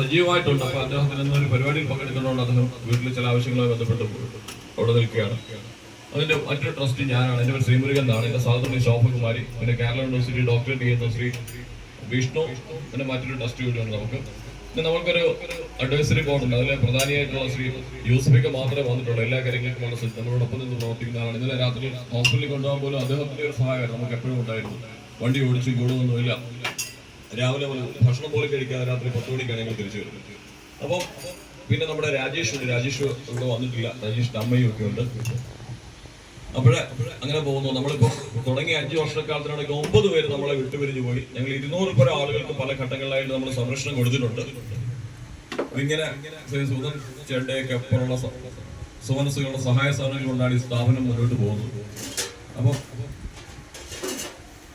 സജീവമായിട്ടുണ്ട്. അപ്പൊ അദ്ദേഹത്തിന് ഇന്ന് ഒരു പരിപാടിയിൽ പങ്കെടുക്കുന്നതുകൊണ്ട് അദ്ദേഹം വീട്ടിൽ ചില ആവശ്യങ്ങളുമായി ബന്ധപ്പെട്ട് അവിടെ നിൽക്കുകയാണ്. അതിന്റെ മറ്റൊരു ട്രസ്റ്റ് ഞാനാണ്. എന്റെ പേര് ശ്രീമുരുകൻ എന്നാണ്. എന്റെ സഹോദരൻ ശോഭകുമാരി. പിന്നെ കേരള യൂണിവേഴ്സിറ്റി ഡോക്ടറേറ്റ് ചെയ്യുന്ന ശ്രീ വിഷ്ണു. പിന്നെ മറ്റൊരു ട്രസ്റ്റ് കൂടിയുണ്ട് നമുക്ക്. പിന്നെ നമുക്കൊരു അഡ്വൈസറി ബോർഡ് ഉണ്ട്. അതിലെ പ്രധാനിയായിട്ടുള്ള ശ്രീ യൂസഫിക്ക് മാത്രമേ വന്നിട്ടുള്ളൂ. എല്ലാ കാര്യങ്ങൾക്കും ഉള്ള സ്ഥിതി നമ്മളോടൊപ്പം നിന്ന് പ്രവർത്തിക്കുന്ന ആളാണ് ഇന്നലെ രാത്രി ഹോസ്പിറ്റലിൽ കൊണ്ടുപോകാൻ പോലും അദ്ദേഹത്തിന്റെ ഒരു സഹായമായിരുന്നു. നമുക്ക് എപ്പോഴും ഉണ്ടായിരുന്നു. വണ്ടി ഓടിച്ച് കൂടുമൊന്നുമില്ല. രാവിലെ ഭക്ഷണം പോലും കഴിക്കാതെ രാത്രി പത്ത് മണിക്കാണ് ഞങ്ങൾ തിരിച്ചു വരുന്നത്. അപ്പം പിന്നെ നമ്മുടെ രാജേഷ് ഉണ്ട്. രാജേഷ് ഇവിടെ വന്നിട്ടില്ല. രാജേഷിന്റെ അമ്മയും ഒക്കെ ഉണ്ട്. അപ്പോഴേ അങ്ങനെ പോകുന്നു. നമ്മളിപ്പോ തുടങ്ങിയ അഞ്ചു വർഷക്കാലത്തിനാണെങ്കിൽ ഒമ്പത് പേര് നമ്മളെ വിട്ടുപിരിഞ്ഞു പോയി. ഞങ്ങൾ ഇരുന്നൂറ് പേരെ ആളുകൾക്ക് പല ഘട്ടങ്ങളിലായിട്ട് നമ്മൾ സംരക്ഷണം കൊടുത്തിട്ടുണ്ട്. ഇങ്ങനെ സുധൻ ചേട്ടയൊക്കെ അപ്പുറമുള്ള സ- സുമനസ്സുകളുടെ സഹായ സഹകരണങ്ങൾ കൊണ്ടാണ് ഈ സ്ഥാപനം മുന്നോട്ട് പോകുന്നത്. അപ്പോൾ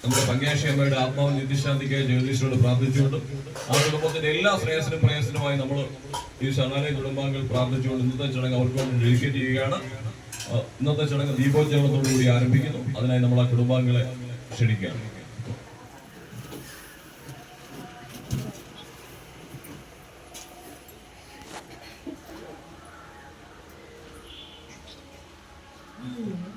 നമ്മുടെ പങ്കേശി അമ്മയുടെ ആത്മാവ് നിത്യശാന്തിക്കായി ജ്യോതിഷോട് പ്രാർത്ഥിച്ചുകൊണ്ടും ആ കുടുംബത്തിന്റെ എല്ലാ ശ്രേയസിനും പ്രയാസനുമായി നമ്മൾ ഈ ശരണാലയ കുടുംബാംഗങ്ങൾ പ്രാർത്ഥിച്ചുകൊണ്ട് ഇന്നത്തെ ചടങ്ങ് അവർക്ക് വേണ്ടി ഡെഡിക്കേറ്റ് ചെയ്യുകയാണ്. ഇന്നത്തെ ചടങ്ങ് ദീപോജ്ജവനത്തോടുകൂടി ആരംഭിക്കുന്നു. അതിനായി നമ്മൾ ആ കുടുംബാംഗങ്ങളെ ക്ഷണിക്കുകയാണ്. Mm-hmm.